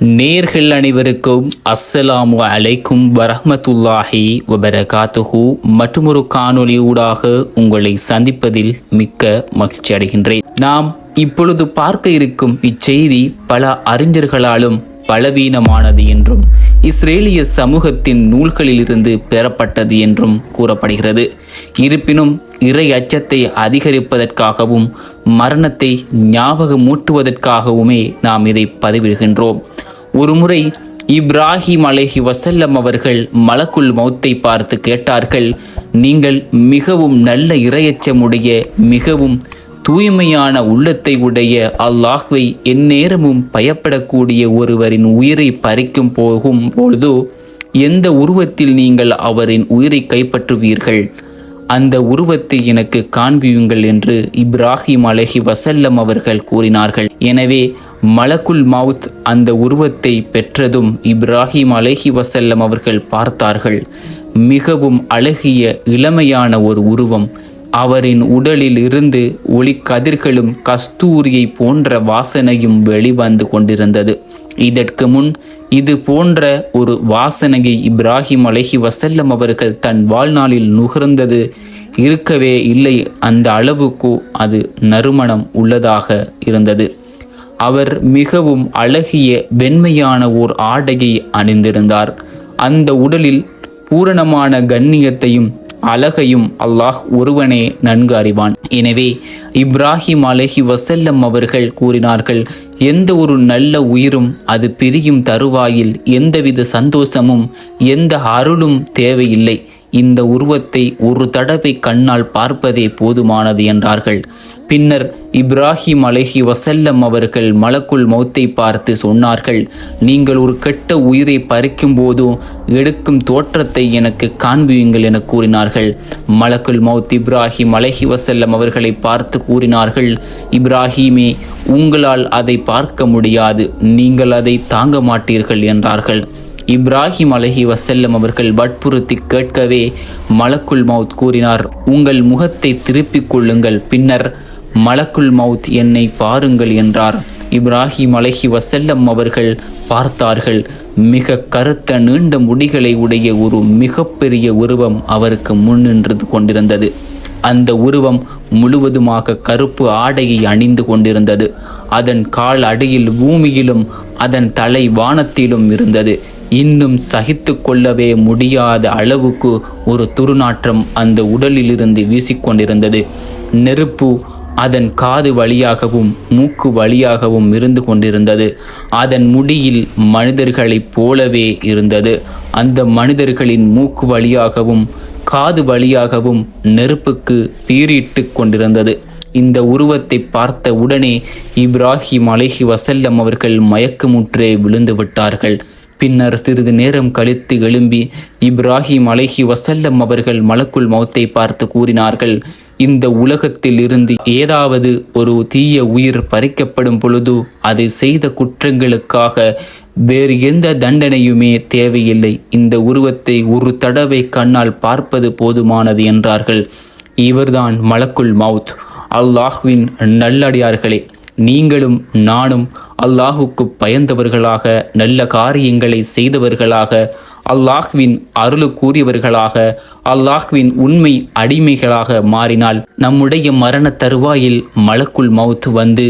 நேர்கள் அனைவருக்கும் அஸ்ஸலாமு அலைக்கும் வரஹமத்துல்லாஹி வபரகாத்துஹு. மற்றொரு காணொளி ஊடாக உங்களை சந்திப்பதில் மிக்க மகிழ்ச்சி அடைகின்றேன். நாம் இப்பொழுது பார்க்க இருக்கும் இச்செய்தி பல அறிஞர்களாலும் பலவீனமானது என்றும் இஸ்ரேலிய சமூகத்தின் நூல்களிலிருந்து பெறப்பட்டது என்றும் கூறப்படுகிறது. இருப்பினும் இறை அச்சத்தை அதிகரிப்பதற்காகவும் மரணத்தை ஞாபகமூட்டுவதற்காகவுமே நாம் இதை பதிவிடுகின்றோம். ஒருமுறை இப்ராஹிம் அலேஹி வசல்லம் அவர்கள் மலக்குள் மௌத்தை பார்த்து கேட்டார்கள் நீங்கள் மிகவும் நல்ல இரையச்சமுடைய மிகவும் தூய்மையான உள்ளத்தை உடைய அல்லாஹ்வை எந்நேரமும் பயப்படக்கூடிய ஒருவரின் உயிரை பறிக்கும் போகும் பொழுதோ எந்த உருவத்தில் நீங்கள் அவரின் உயிரை கைப்பற்றுவீர்கள்? அந்த உருவத்தை எனக்கு காண்பியுங்கள் என்று இப்ராஹிம் அலஹி வசல்லம் அவர்கள் கூறினார்கள். எனவே மலக்குல் மவுத் அந்த உருவத்தை பெற்றதும் இப்ராஹிம் அலஹி வசல்லம் அவர்கள் பார்த்தார்கள். மிகவும் அழகிய இளமையான ஒரு உருவம். அவரின் உடலில் இருந்து ஒளி கதிர்களும் கஸ்தூரியை போன்ற வாசனையும் வெளிவந்து கொண்டிருந்தது. இதற்கு முன் இது போன்ற ஒரு வாசனையை இப்ராஹிம் அலஹி வசல்லம் அவர்கள் தன் வாழ்நாளில் நுகர்ந்தது இருக்கவே இல்லை. அந்த அளவுக்கு அது நறுமணம் உள்ளதாக இருந்தது. அவர் மிகவும் அழகிய வெண்மையான ஓர் ஆடையை அணிந்திருந்தார். அந்த உடலில் பூரணமான கண்ணியத்தையும் அழகையும் அல்லாஹ் ஒருவனே நன்கு அறிவான். எனவே இப்ராஹிம் அலஹி வசல்லம் அவர்கள் கூறினார்கள் எந்த ஒரு நல்ல உயிரும் அது பிரியும் தருவாயில் எந்தவித சந்தோஷமும் எந்த அருளும் தேவையில்லை. இந்த உருவத்தை ஒரு தடவை கண்ணால் பார்ப்பதே போதுமானது என்றார்கள். பின்னர் இப்ராஹிம் அலஹி வசல்லம் அவர்கள் மலக்குள் மௌத்தை பார்த்து சொன்னார்கள் நீங்கள் ஒரு கெட்ட உயிரை பறிக்கும் போதும் எடுக்கும் தோற்றத்தை எனக்கு காண்பியுங்கள் என கூறினார்கள். மலக்குள் மௌத் இப்ராஹிம் அலஹி வசல்லம் அவர்களை பார்த்து கூறினார்கள் இப்ராஹிமே உங்களால் அதை பார்க்க முடியாது நீங்கள் அதை தாங்க மாட்டீர்கள் என்றார்கள். இப்ராஹிம் அலஹி வசல்லம் அவர்கள் வற்புறுத்தி கேட்கவே மலக்குல் மவுத் கூறினார் உங்கள் முகத்தை திருப்பிக் கொள்ளுங்கள் பின்னர் மலக்குல் மவுத் என்னை பாருங்கள் என்றார். இப்ராஹிம் அலஹி வசல்லம் அவர்கள் பார்த்தார்கள் மிக கருத்த நீண்ட முடிகளை உடைய ஒரு மிகப்பெரிய உருவம் அவருக்கு முன்னின்று கொண்டிருந்தது. அந்த உருவம் முழுவதுமாக கருப்பு ஆடையை அணிந்து கொண்டிருந்தது. அதன் கால் அடியில் பூமியிலும் அதன் தலை வானத்திலும் இருந்தது. இன்னும் சகித்து கொள்ளவே முடியாத அளவுக்கு ஒரு துருநாற்றம் அந்த உடலிலிருந்து வீசிக்கொண்டிருந்தது. நெருப்பு அதன் காது வழியாகவும் மூக்கு வழியாகவும் இருந்து கொண்டிருந்தது. அதன் முடியில் மனிதர்களைப் போலவே இருந்தது. அந்த மனிதர்களின் மூக்கு வழியாகவும் காது வழியாகவும் நெருப்புக்கு பீரிட்டு கொண்டிருந்தது. இந்த உருவத்தை பார்த்த உடனே இப்ராஹிம் அலஹி வசல்லம் அவர்கள் மயக்கமுற்றே விழுந்து விட்டார்கள். பின்னர் சிறிது நேரம் கழித்து எழும்பி இப்ராஹிம் அலஹி வசல்லம் அவர்கள் மலக்குள் மௌத்தை பார்த்து கூறினார்கள் இந்த உலகத்தில் இருந்து ஏதாவது ஒரு தீய உயிர் பறிக்கப்படும் பொழுது அதை செய்த குற்றங்களுக்காக வேறு எந்த தண்டனையுமே தேவையில்லை. இந்த உருவத்தை ஒரு தடவை கண்ணால் பார்ப்பது போதுமானது என்றார்கள். இவர்தான் மலக்குள் மவுத். அல்லாஹ்வின் நல்லடியார்களே நீங்களும் நானும் அல்லாஹுக்கு பயந்தவர்களாக நல்ல காரியங்களை செய்தவர்களாக அல்லாஹ்வின் அருளு கூறியவர்களாக அல்லாஹ்வின் உண்மை அடிமைகளாக மாறினால் நம்முடைய மரண தருவாயில் மலக்குள் மவுத்து வந்து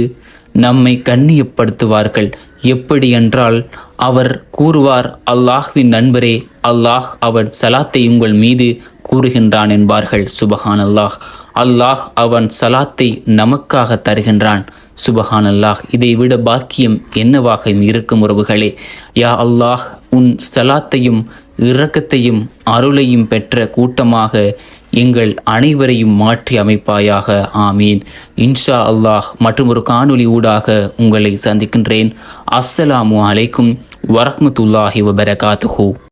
நம்மை கண்ணியப்படுத்துவார்கள். எப்படி என்றால் அவர் கூறுவார் அல்லாஹ்வின் நண்பரே அல்லாஹ் அவன் சலாத்தை உங்கள் மீது கூறுகின்றான் என்பார்கள். சுபஹான் அல்லாஹ் அல்லாஹ் அவன் சலாத்தை நமக்காக தருகின்றான். சுபஹான் அல்லாஹ் இதை விட பாக்கியம் என்னவாக இருக்கும் உறவுகளே? யா அல்லாஹ் உன் சலாத்தையும் இரக்கத்தையும் அருளையும் பெற்ற கூட்டமாக எங்கள் அனைவரையும் மாற்றி அமைப்பாயாக. ஆமீன். இன்ஷா அல்லாஹ் மற்றும் ஒரு காணொலி ஊடாக உங்களை சந்திக்கின்றேன். அஸ்ஸலாமு அலைக்கும் வரஹ்மத்துல்லாஹி வபரகாத்துஹூ.